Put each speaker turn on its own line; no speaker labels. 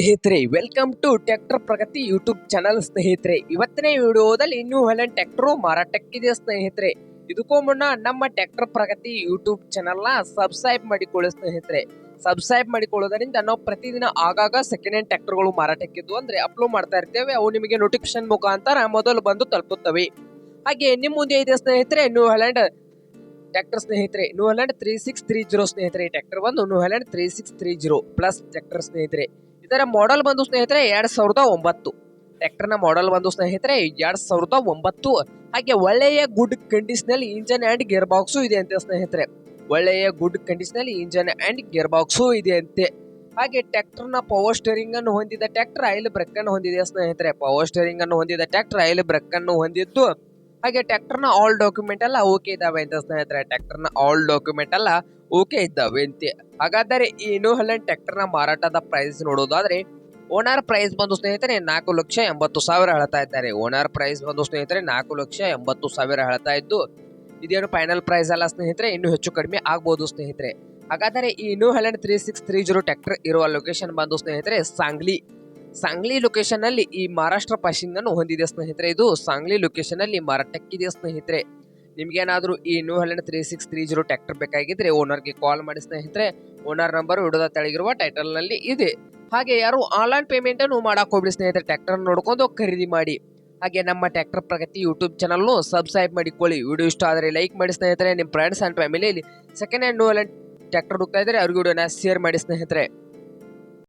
ಸ್ನೇಹಿತರೆ welcome to tractor Pragati YouTube channel ಸ್ನೇಹಿತರೆ. ಇವತ್ತಿನ ವಿಡಿಯೋದಲ್ಲಿ ನ್ಯೂ ಹೆಲೆಂಡ್ ಟ್ರ್ಯಾಕ್ಟರ್ ಮಾರಾಟಕ್ಕಿದೆ ಸ್ನೇಹಿತರೆ? ಇದಕ್ಕೂ ಮುನ್ನ ನಮ್ಮ ಟ್ರ್ಯಾಕ್ಟರ್ ಪ್ರಗತಿ ಯೂಟ್ಯೂಬ್ ಚಾನಲ್ನ ಸಬ್ಸ್ಕ್ರೈಬ್ ಮಾಡಿಕೊಳ್ಳಿ ಸ್ನೇಹಿತರೆ. ಸಬ್ಸ್ಕ್ರೈಬ್ ಮಾಡಿಕೊಳ್ಳೋದರಿಂದ ನಾವು ಪ್ರತಿದಿನ ಆಗಾಗ ಸೆಕೆಂಡ್ ಹ್ಯಾಂಡ್ ಟ್ರ್ಯಾಕ್ಟರ್ಗಳು ಮಾರಾಟಕ್ಕಿದ್ದು ಅಂದ್ರೆ ಅಪ್ಲೋಡ್ ಮಾಡ್ತಾ ಇರ್ತೇವೆ. ಅವು ನಿಮಗೆ ನೋಟಿಫಿಕೇಶನ್ ಮುಖಾಂತರ ಮೊದಲು ಬಂದು ತಲುಪುತ್ತವೆ. ಹಾಗೆ ನಿಮ್ಮ ಮುಂದೆ ಇದೆ ಸ್ನೇಹಿತರೆ ನ್ಯೂ ಹೆಲೆಂಡ್ ಟ್ಯಾಕ್ಟರ್ ಸ್ನೇಹಿತರೆ. New Holland three six three zero ಸ್ನೇಹಿತರೆ ಟ್ರ್ಯಾಕ್ಟರ್ ಬಂದು New Holland three six three zero plus tractor ಸ್ನೇಹಿತರೆ. ಇದರ ಮಾಡೆಲ್ ಬಂದು ಸ್ನೇಹಿತರೆ ಎರಡ್ ಸಾವಿರದ ಒಂಬತ್ತು. ಟ್ರ್ಯಾಕ್ಟರ್ನ ಮಾಡೆಲ್ ಬಂದು ಸ್ನೇಹಿತರೆ ಎರಡ್ ಸಾವಿರದ ಒಂಬತ್ತು. ಹಾಗೆ ಒಳ್ಳೆಯ good condition engine and gear box ಇದೆ ಅಂತೆ ಸ್ನೇಹಿತರೆ. ಒಳ್ಳೆಯ good condition engine and gear box ಇದೆ ಅಂತೆ. ಹಾಗೆ ಟ್ರ್ಯಾಕ್ಟರ್ನ ಪವರ್ ಸ್ಟೇರಿಂಗ್ ಅನ್ನು ಹೊಂದಿದ ಟ್ರ್ಯಾಕ್ಟರ್ ಆಯಿಲ್ ಬ್ರೇಕ್ ಅನ್ನು ಹೊಂದಿದೆ ಸ್ನೇಹಿತರೆ. ಪವರ್ ಸ್ಟೇರಿಂಗ್ ಅನ್ನು ಹೊಂದಿದ ಟ್ರ್ಯಾಕ್ಟರ್ ಆಯಿಲ್ ಬ್ರೇಕ್ ಅನ್ನು ಹೊಂದಿದ್ದು ಹಾಗೆ ಟ್ರ್ಯಾಕ್ಟರ್ನ ಆಲ್ ಡಾಕ್ಯುಮೆಂಟ್ ಎಲ್ಲ ಓಕೆ ಇದ್ದಾವೆ ಅಂತ ಸ್ನೇಹಿತರೆ ಟ್ರ್ಯಾಕ್ಟರ್ನ ಆಲ್ ಡಾಕ್ಯುಮೆಂಟ್ ಎಲ್ಲ ಓಕೆ ಇದ್ದಾವೆ ಅಂತೆ. ಹಾಗಾದರೆ ಈ ನ್ಯೂ ಹಲೆಂಡ್ ಟ್ರ್ಯಾಕ್ಟರ್ನ ಮಾರಾಟದ ಪ್ರೈಸ್ ನೋಡೋದಾದ್ರೆ ಓನರ್ ಪ್ರೈಸ್ ಬಂದು ಸ್ನೇಹಿತರೆ ನಾಲ್ಕು ಲಕ್ಷ ಎಂಬತ್ತು ಸಾವಿರ ಹೇಳ್ತಾ ಇದ್ದಾರೆ. ಓನರ್ ಪ್ರೈಸ್ ಬಂದು ಸ್ನೇಹಿತರೆ ನಾಲ್ಕು ಲಕ್ಷ ಎಂಬತ್ತು ಸಾವಿರ ಹೇಳ್ತಾ ಇದ್ದು, ಇದೇನು ಫೈನಲ್ ಪ್ರೈಸ್ ಅಲ್ಲ ಸ್ನೇಹಿತರೆ, ಇನ್ನು ಹೆಚ್ಚು ಕಡಿಮೆ ಆಗ್ಬೋದು ಸ್ನೇಹಿತರೆ. ಹಾಗಾದರೆ ಈ New Holland three six three zero tractor ಇರುವ ಲೊಕೇಶನ್ ಬಂದು ಸ್ನೇಹಿತರೆ ಸಾಂಗ್ಲಿ ಸಾಂಗ್ಲಿ ಲೊಕೇಶನ್ ಅಲ್ಲಿ ಈ ಮಹಾರಾಷ್ಟ್ರ ಪಾಸಿಂಗ್ ಅನ್ನು ಹೊಂದಿದೆ ಸ್ನೇಹಿತರೆ. ಇದು ಸಾಂಗ್ಲಿ ಲೊಕೇಶನ್ ಅಲ್ಲಿ ಮಾರಾಟಕ್ಕಿದೆ ಸ್ನೇಹಿತರೆ. ನಿಮ್ಗೇನಾದ್ರೂ ಈ new Holland three six three zero tractor ಬೇಕಾಗಿದ್ರೆ ಓನರ್ಗೆ ಕಾಲ್ ಮಾಡಿ ಸ್ನೇಹಿತರೆ. ಓನರ್ ನಂಬರ್ ವಿಡಿಯೋದ ತೆಳಗಿರುವ ಟೈಟಲ್ನಲ್ಲಿ ಇದೆ. ಹಾಗೆ ಯಾರು ಆನ್ಲೈನ್ ಪೇಮೆಂಟ್ ಅನ್ನು ಮಾಡಕ್ ಹೋಗ್ಬಿಡಿ ಸ್ನೇಹಿತರೆ. ಟ್ರ್ಯಾಕ್ಟರ್ ನೋಡ್ಕೊಂಡು ಖರೀದಿ ಮಾಡಿ. ಹಾಗೆ ನಮ್ಮ ಟ್ರ್ಯಾಕ್ಟರ್ ಪ್ರಗತಿ ಯೂಟ್ಯೂಬ್ ಚಾನಲ್ನು ಸಬ್ಸ್ಕ್ರೈಬ್ ಮಾಡಿಕೊಳ್ಳಿ. ವಿಡಿಯೋ ಇಷ್ಟ ಆದರೆ ಲೈಕ್ ಮಾಡಿ ಸ್ನೇಹಿತರೆ. ನಿಮ್ಮ ಫ್ರೆಂಡ್ಸ್ ಆ್ಯಂಡ್ ಫ್ಯಾಮಿಲಿಯಲ್ಲಿ second hand New Holland tractor ಹುಡುಕ್ತಾ ಇದ್ರೆ ಅವ್ರಿಗೆ ವಿಡಿಯೋನ ಶೇರ್ ಮಾಡಿ ಸ್ನೇಹಿತರೆ.